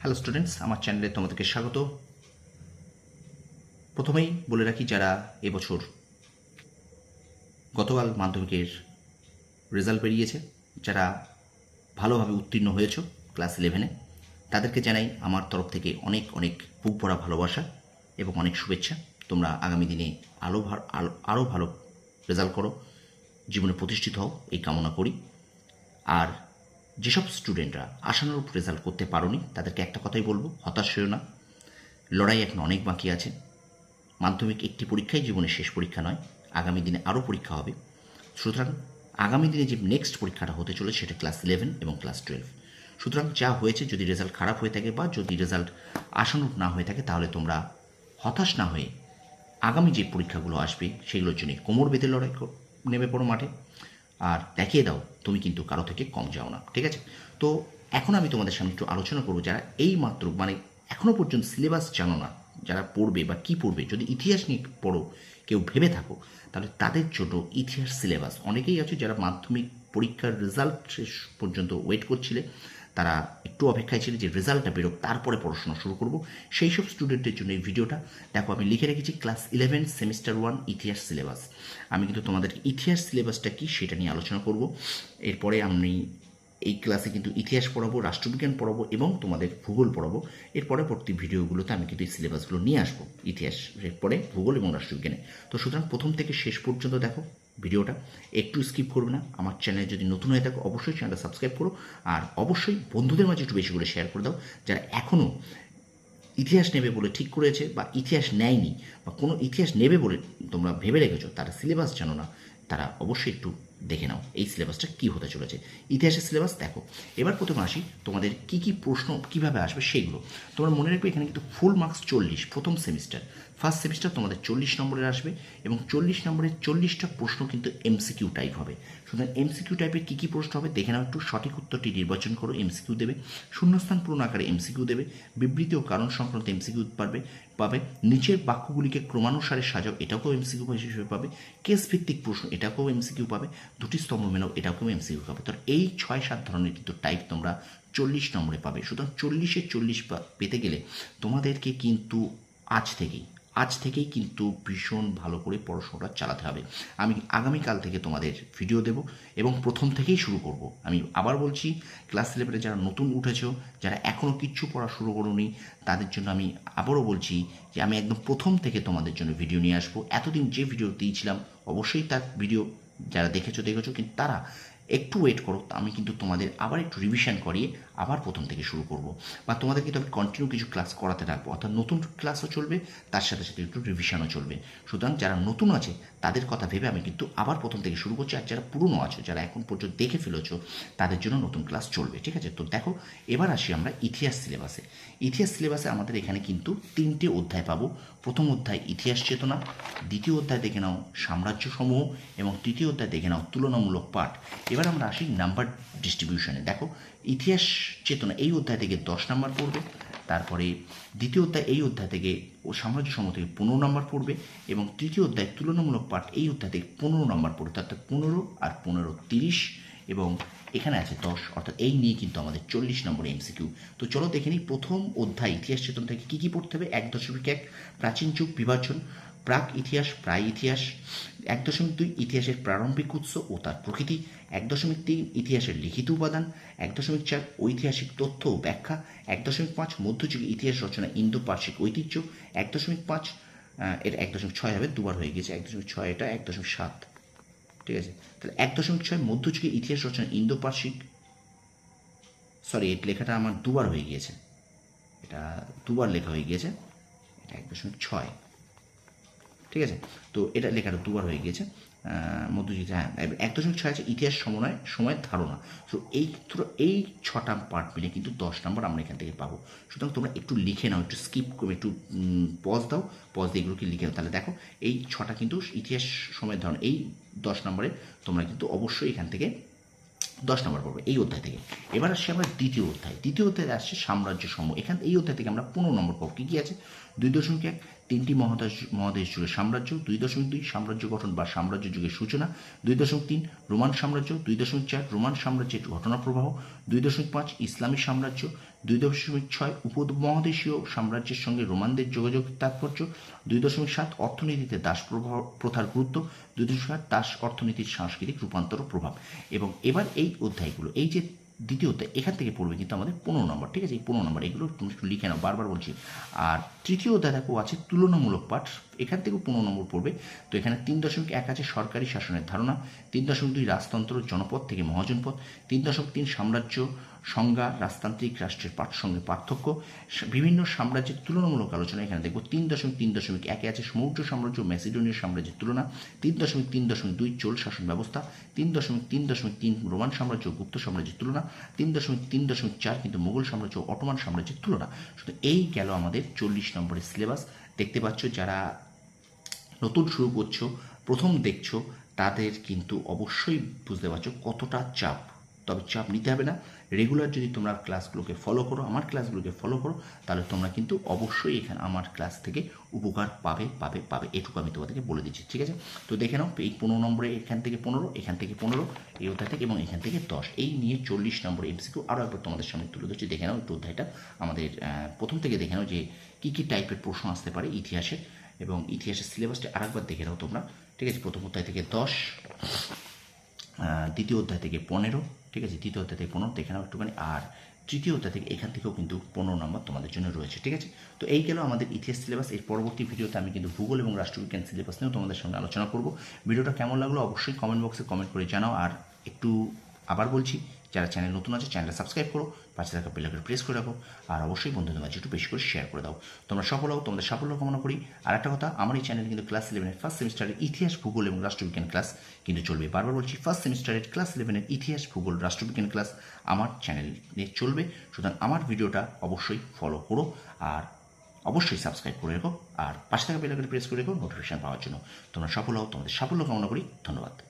Hello students আমার চ্যানেলে তোমাদেরকে স্বাগত। প্রথমেই বলে রাখি, যারা এবছর গতকাল মাধ্যমিকের রেজাল্ট বেরিয়েছে, যারা ভালোভাবে উত্তীর্ণ হয়েছ ক্লাস ইলেভেনে তাদেরকে জানাই আমার তরফ থেকে অনেক অনেক বুক ভরা ভালোবাসা এবং অনেক শুভেচ্ছা। তোমরা আগামী দিনে আরও আরও ভালো রেজাল্ট করো। জীবনে প্রতিষ্ঠিত হও, এই কামনা করি। আর যেসব স্টুডেন্টরা আশানুরূপ রেজাল্ট করতে পারোনি, তাদেরকে একটা কথাই বলব, হতাশ হয়েও না। লড়াই এখন অনেক বাকি আছে। মাধ্যমিক একটি পরীক্ষাই জীবনের শেষ পরীক্ষা নয়, আগামী দিনে আরও পরীক্ষা হবে। সুতরাং আগামী দিনে যে নেক্সট পরীক্ষাটা হতে চলে সেটা ক্লাস ইলেভেন এবং ক্লাস টুয়েলভ সুতরাং যা হয়েছে, যদি রেজাল্ট খারাপ হয়ে থাকে বা যদি রেজাল্ট আশানুরূপ না হয়ে থাকে, তাহলে তোমরা হতাশ না হয়ে আগামী যে পরীক্ষাগুলো আসবে, সেগুলোর জন্য কোমর বেঁধে লড়াই নেমে পড়ো মাঠে। আর দেখিয়ে দাও, তুমি কিন্তু কারও থেকে কম যাও না, ঠিক আছে? তো এখন আমি তোমাদের সামনে একটু আলোচনা করব যারা এই মাত্র মানে এখনও পর্যন্ত সিলেবাস জানো না, যারা পড়বে বা কি পড়বে, যদি ইতিহাস নিয়ে পড়ো, কেউ ভেবে থাকো, তাহলে তাদের জন্য ইতিহাস সিলেবাস। অনেকেই আছে যারা মাধ্যমিক পরীক্ষার রেজাল্ট শেষ পর্যন্ত ওয়েট করছিলে তারা একটু অপেক্ষায় ছিল যে রেজাল্টটা বেরোক, তারপরে পড়াশোনা শুরু করব। সেই সব স্টুডেন্টের জন্য এই ভিডিওটা দেখো আমি লিখে রেখেছি ক্লাস ইলেভেন সেমিস্টার ওয়ান ইতিহাস সিলেবাস আমি কিন্তু তোমাদের ইতিহাস সিলেবাসটা কি সেটা নিয়ে আলোচনা করব। এরপরে আমি এই ক্লাসে কিন্তু ইতিহাস পড়াবো, রাষ্ট্রবিজ্ঞান পড়াবো এবং তোমাদের ভূগোল পড়াবো। এর পরবর্তী ভিডিওগুলোতে আমি কিন্তু এই সিলেবাসগুলো নিয়ে আসব ইতিহাসের পরে ভূগোল এবং রাষ্ট্রবিজ্ঞানে। তো সুতরাং প্রথম থেকে শেষ পর্যন্ত দেখো ভিডিওটা একটু স্কিপ করবে না। আমার চ্যানেল যদি নতুন হয়ে থাকো, অবশ্যই চ্যানেলটা সাবস্ক্রাইব করো। আর অবশ্যই বন্ধুদের মাঝে একটু বেশি করে শেয়ার করে দাও। যারা এখনও ইতিহাস নেবে বলে ঠিক করেছে বা ইতিহাস নেয়নি বা কোনো ইতিহাস নেবে বলে তোমরা ভেবে রেখেছো, তারা সিলেবাস জানো না। তারা অবশ্যই একটু দেখে নাও, এই সিলেবাসটা কী হতে চলেছে। ইতিহাসের সিলেবাস দেখো। এবার প্রথমে আসি, তোমাদের কি কি প্রশ্ন কীভাবে আসবে সেগুলো। তোমরা মনে রাখবে এখানে কিন্তু ফুল মার্কস চল্লিশ, প্রথম সেমিস্টার ফার্স্ট সেমিস্টার তোমাদের চল্লিশ নম্বরের আসবে এবং চল্লিশ নম্বরের চল্লিশটা প্রশ্ন কিন্তু এমসিকিউ টাইপ হবে। সুতরাং এমসিকিউ টাইপের কী কী প্রশ্ন হবে দেখে নাও, একটু সঠিক উত্তরটি নির্বাচন করো এমসিকিউ দেবে। শূন্যস্থান পূরণ আকারে এমসিকিউ দেবে। বিবৃতি ও কারণ সংক্রান্ত এমসিকিউ পাবে পাবে। নিচের বাক্যগুলিকে ক্রমানুসারে সাজাও এটাকেও এমসিকিউ হিসেবে পাবে। কেস ভিত্তিক প্রশ্ন এটাকেও এমসিকিউ পাবে। দুটি স্তম্ভ মেলাও এটাকেও এমসিকিউ পাবে। তো এই ছয় সাত ধরনের কিন্তু টাইপ তোমরা চল্লিশ নম্বরে পাবে। সুতরাং চল্লিশে চল্লিশ পেতে গেলে তোমাদেরকে কিন্তু আজ থেকেই আজ থেকেই কিন্তু ভীষণ ভালো করে পড়াশোনাটা চালাতে হবে। আমি আগামীকাল থেকে তোমাদের ভিডিও দেব এবং প্রথম থেকেই শুরু করব। আমি আবার বলছি ক্লাস ইলেভেনে যারা নতুন উঠেছ, যারা এখনও কিচ্ছু পড়া শুরু করোনি, তাদের জন্য আমি আবারও বলছি যে আমি একদম প্রথম থেকে তোমাদের জন্য ভিডিও নিয়ে আসব। এতদিন যে ভিডিও দিয়েছিলাম, অবশ্যই তার ভিডিও যারা দেখেছ দেখেছ, কিন্তু তারা একটু ওয়েট করো। আমি কিন্তু তোমাদের আবার একটু রিভিশন করিয়ে আবার প্রথম থেকে শুরু করব। বা তোমাদের কিন্তু আমি কন্টিনিউ কিছু ক্লাস করাতে রাখব, অর্থাৎ নতুন ক্লাসও চলবে, তার সাথে সাথে একটু রিভিশনও চলবে। সুতরাং যারা নতুন আছে, তাদের কথা ভেবে আমি কিন্তু আবার প্রথম থেকে শুরু করছি, আর যারা পুরনো আছো, যারা এখন পর্যন্ত দেখে ফেলেছো, তাদের জন্য নতুন ক্লাস চলবে, ঠিক আছে? তো দেখো, এবার আসি আমরা ইতিহাস সিলেবাসে ইতিহাস সিলেবাসে আমাদের এখানে কিন্তু তিনটে অধ্যায় পাবো। প্রথম অধ্যায় ইতিহাস চেতনা, দ্বিতীয় অধ্যায় দেখে নাও সাম্রাজ্য সমূহ এবং তৃতীয় অধ্যায় দেখে নাও তুলনামূলক পাঠ। এবার আমরা আসি নাম্বার ডিস্ট্রিবিউশনে দেখো ইতিহাস চেতনা এই অধ্যায় থেকে দশ নম্বর পড়বে, তারপরে দ্বিতীয় অধ্যায় এই অধ্যায় থেকে ও সাম্রাজ্য সম থেকে পনেরো নম্বর পড়বে এবং তৃতীয় অধ্যায় তুলনামূলক পাঠ এই অধ্যায় থেকে পনেরো নম্বর পড়বে, অর্থাৎ পনেরো আর পনেরো তিরিশ এবং এখানে আছে দশ, অর্থাৎ এই নিয়ে কিন্তু আমাদের চল্লিশ নম্বর এমসিকিউ তো চলো দেখে নিই প্রথম অধ্যায় ইতিহাস চেতন থেকে কী কী পড়তে হবে। এক দশমিক এক, প্রাচীন যুগ বিভাজন, প্রাক ইতিহাস, প্রায় ইতিহাস। এক দশমিক দুই, ইতিহাসের প্রারম্ভিক উৎস ও তার প্রকৃতি। এক দশমিক তিন, ইতিহাসের লিখিত উপাদান। এক দশমিক চার, ঐতিহাসিক তথ্য ও ব্যাখ্যা। এক দশমিক পাঁচ মধ্যযুগে ইতিহাস রচনা ইন্দো পার্শ্বিক ঐতিহ্য। এক দশমিক পাঁচ এর এক দশমিক ছয় হবে, দুবার হয়ে গেছে। এক দশমিক ছয় এটা, এক দশমিক সাত। ঠিক আছে। তাহলে এক দশমিক ছয় মধ্যযুগে ইতিহাস রচনা ইন্দো পার্শ্বিক সরি এই লেখাটা আমার দুবার হয়ে গিয়েছে। এটা দুবার লেখা হয়ে গিয়েছে। এটা এক দশমিক ছয়। ঠিক আছে? তো এটা লেখাটা দুবার হয়ে গিয়েছে। মধ্যযুগ হ্যাঁ এক দশমিক ছয় আছে, ইতিহাস সমন্বয়, সময়ের ধারণা। তো এই এই ছটা পার্ট মিলে কিন্তু দশ নম্বর আমরা এখান থেকে পাবো। সুতরাং তোমরা একটু লিখে নাও, একটু স্কিপ একটু পজ দাও পজ দিয়ে এগুলোকে লিখে নাও। তাহলে দেখো, এই ছটা কিন্তু ইতিহাস সময়ের ধারণা, এই দশ নম্বরে তোমরা কিন্তু অবশ্যই এখান থেকে দশ নম্বর পড়বে এই অধ্যায় থেকে। এবার আসছে আমরা দ্বিতীয় অধ্যায়। দ্বিতীয় অধ্যায়ে আসছে সাম্রাজ্য সমূহ। এখান, এই অধ্যায় থেকে আমরা পনেরো নম্বর পাবো। কী কী আছে? দুই দশমিক এক তিনটি মহাদেশ মহাদেশ জুড়ে সাম্রাজ্য, দুই দশমিক দুই সাম্রাজ্য গঠন বা সাম্রাজ্য যুগের সূচনা, দুই দশমিক তিন রোমান সাম্রাজ্য, দুই দশমিক চার রোমান সাম্রাজ্যের ঘটনা প্রবাহ দুই দশমিক পাঁচ ইসলামী সাম্রাজ্য, দুই দশমিক ছয় উপমহাদেশীয় সাম্রাজ্যের সঙ্গে রোমানদের যোগাযোগ তাৎপর্য, দুই দশমিক সাত অর্থনীতিতে দাস প্রভাব প্রথার গুরুত্ব, দুই দশমিক সাত দাস অর্থনীতির সাংস্কৃতিক রূপান্তর প্রভাব। এবং এবার এই অধ্যায়গুলো, এই যে দ্বিতীয় অধ্যায় এখান থেকে পড়বে কিন্তু আমাদের পনেরো নম্বর, ঠিক আছে? এই পনেরো নম্বর, এগুলো তুমি একটু লিখে নাও, বারবার বলছি। আর তৃতীয় অধ্যায় দেখো আছে, তুলনামূলক পাঠ, এখান থেকেও পনেরো নম্বর পড়বে। তো এখানে তিন দশমিক এক আছে সরকারি শাসনের ধারণা, তিন দশমিক দুই রাজতন্ত্র জনপদ থেকে মহাজনপথ তিন দশমিক তিন সাম্রাজ্য সংজ্ঞা, রাজতান্ত্রিক রাষ্ট্রের পাঠ সঙ্গে পার্থক্য বিভিন্ন সাম্রাজ্যের তুলনামূলক আলোচনা। এখানে দেখব তিন দশমিক তিন দশমিক একে আছে সমুদ্র সাম্রাজ্য, ম্যাসিডোনীয় সাম্রাজ্যের তুলনা, তিন দশমিক তিন দশমিক দুই চোল শাসন ব্যবস্থা, তিন দশমিক তিন দশমিক তিন রোমান সাম্রাজ্য গুপ্ত সাম্রাজ্যের তুলনা, তিন দশমিক তিন দশমিক চার কিন্তু মুঘল সাম্রাজ্য অটোমান সাম্রাজ্যের তুলনা। শুধু এই গেল আমাদের চল্লিশ নম্বরের সিলেবাস। দেখতে পাচ্ছ যারা নতুন শুরু করছ, প্রথম দেখছ, তাদের কিন্তু অবশ্যই বুঝতে পারছ কতটা চাপ। তবে চাপ নিতে হবে না। রেগুলার যদি তোমরা ক্লাসগুলোকে ফলো করো, আমার ক্লাসগুলোকে ফলো করো, তাহলে তোমরা কিন্তু অবশ্যই এখানে আমার ক্লাস থেকে উপকার পাবে পাবে পাবে। এটুকু আমি তোমাদেরকে বলে দিচ্ছি, ঠিক আছে? তো দেখে নাও, এই পনেরো নম্বরে এখান থেকে পনেরো, এখান থেকে পনেরো, এই অধ্যায় থেকে এবং এখান থেকে দশ। এই নিয়ে চল্লিশ নম্বর এমসিকিউ আরও একবার তোমাদের সামনে তুলে ধরছি। দেখে নাও একটু অধ্যায়টা আমাদের প্রথম থেকে দেখে নাও যে কী কী টাইপের প্রশ্ন আসতে পারে ইতিহাসের এবং ইতিহাসের সিলেবাসটা আরেকবার দেখে নাও তোমরা, ঠিক আছে? প্রথম অধ্যায় থেকে দশ দ্বিতীয় অধ্যায় থেকে পনেরো, ঠিক আছে? দ্বিতীয় অধ্যায় থেকে পনেরো, দেখে নাও একটুখানি। আর তৃতীয় অধ্যায় থেকে এখান থেকেও কিন্তু পনেরো নম্বর তোমাদের জন্য রয়েছে, ঠিক আছে? তো এই গেল আমাদের ইতিহাস সিলেবাস। এর পরবর্তী ভিডিওতে আমি কিন্তু ভূগোল এবং রাষ্ট্রবিজ্ঞান সিলেবাস নিয়েও তোমাদের সঙ্গে আলোচনা করব। ভিডিওটা কেমন লাগল অবশ্যই কমেন্ট বক্সে কমেন্ট করে জানাও। আর একটু আবার বলছি যারা চ্যানেল নতুন আছে চ্যানেলটা সাবস্ক্রাইব করো, পাশে থাকা বেলাকে প্রেস করে রাখো, আর অবশ্যই বন্ধুদের মাঝে একটু বেশি করে শেয়ার করে দাও। তোমরা সফল হও, তোমাদের সাফল্য কামনা করি। আর একটা কথা, আমার এই চ্যানেল কিন্তু ক্লাস ইলেভেনের ফার্স্ট সেমিস্টারের ইতিহাস, ভূগোল এবং রাষ্ট্রবিজ্ঞান ক্লাস কিন্তু চলবে। বারবার বলছি ফার্স্ট সেমিস্টারের ক্লাস ইলেভেনের ইতিহাস, ভূগোল রাষ্ট্রবিজ্ঞান ক্লাস আমার চ্যানেলে চলবে। সুতরাং আমার ভিডিওটা অবশ্যই ফলো করো আর অবশ্যই সাবস্ক্রাইব করে রেখো আর পাশে থাকা বেলাকে প্রেস করে রেখো নোটিফিকেশন পাওয়ার জন্য। তোমরা সফল হও, তোমাদের সাফল্য কামনা করি। ধন্যবাদ।